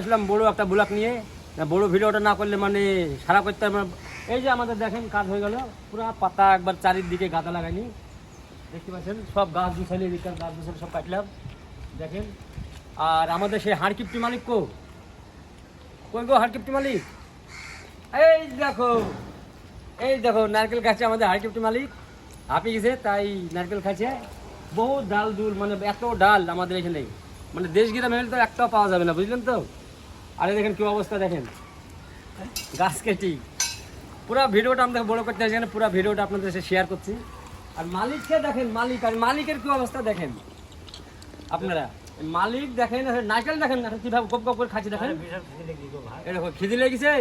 আসলাম বড় একটা ব্লক নিয়ে। বড় ভিডিওটা না করলে মানে সারা করতে এই যে আমাদের দেখেন, কাজ হয়ে গেল। পুরো পাতা একবার চারিদিকে গাদা লাগাইনি। দেখতে পাচ্ছেন, সব গাছ গুছালি এদিককার গাছ গুছালি সব কাটলাম। দেখেন, আর আমাদের সেই হাড়কিপ্টি মালিক কো? কই গো হাড়কিপ্টি মালিক? এই দেখো এই দেখো, নারকেল খাচ্ছে আমাদের হাড়কিপ্টি মালিক। হাঁপি গেছে, তাই নারকেল খাচ্ছে। বহু ডাল দুল মানে এত ডাল আমাদের এখানে। মানে দেশ গিরা মেল তো একটাও পাওয়া যাবে না, বুঝলেন তো? আরে দেখেন কি অবস্থা দেখেন। গাছ কেটি। পুরো ভিডিওটা আমাদের বড় করতে এখানে পুরো ভিডিওটা আপনাদের সাথে শেয়ার করছি। আর মালিককে দেখেন মালিক আর মালিকের কি অবস্থা দেখেন? আপনারা মালিক দেখেন আর নারকেল দেখেন না কীভাবে গপ গপ করে খাচ্ছে দেখেন। এরকম খিদি লেগেছে?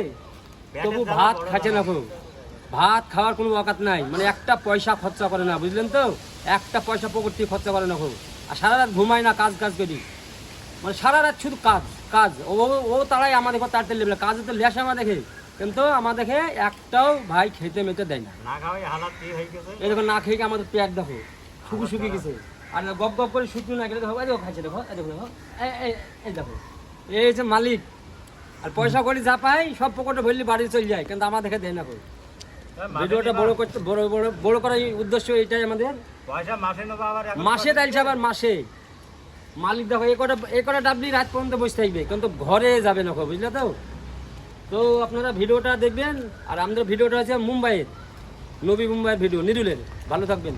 তবু ভাত খাচ্ছে না খুব ভাত খাওয়ার কোনো অকাত নাই মানে একটা পয়সা খরচা করে না বুঝলেন তো? একটা পয়সা পকড়তি খরচা করে না খুব আর সারা রাত ঘুমায় না কাজ কাজ করি। মানে সারা রাত শুধু কাজ কাজ। ও ও তারাই আমাদের ঘর তাড়তে লেবে। কাজে তো লেসা আমার দেখে। কিন্তু আমাদেরকে একটাও ভাই খেতে মেতে দেয় না। দেখো না খেয়ে আমাদের পেট দেখো। শুকু শুকিয়ে গেছে। আর গপ গপ করে শুকনো না গেলে দেখো এই দেখো খাইছে দেখো এই দেখো দেখো এই দেখো। এই যে মালিক। আর পয়সা করে যা পাই সব পকেটে ভরলে বাড়ি চলে যায় কিন্তু আমার দেখে দেয় না কই। ভিডিওটা বড় করতে বড় বড় বড় করার উদ্দেশ্য এটাই আমাদের। মাসে নেব আবার এখন মাসে তাইল আবার মাসে। মালিক দেখো, এই কটা এই কটা ডাবলি রাত পর্যন্ত বসে থাকবে, কিন্তু ঘরে যাবে না বুঝলে তো? তো আপনারা ভিডিওটা দেখবেন, আর আমাদের ভিডিওটা আছে মুম্বাইয়ের, নবী মুম্বাইয়ের ভিডিও, নিরুলের। ভালো থাকবেন।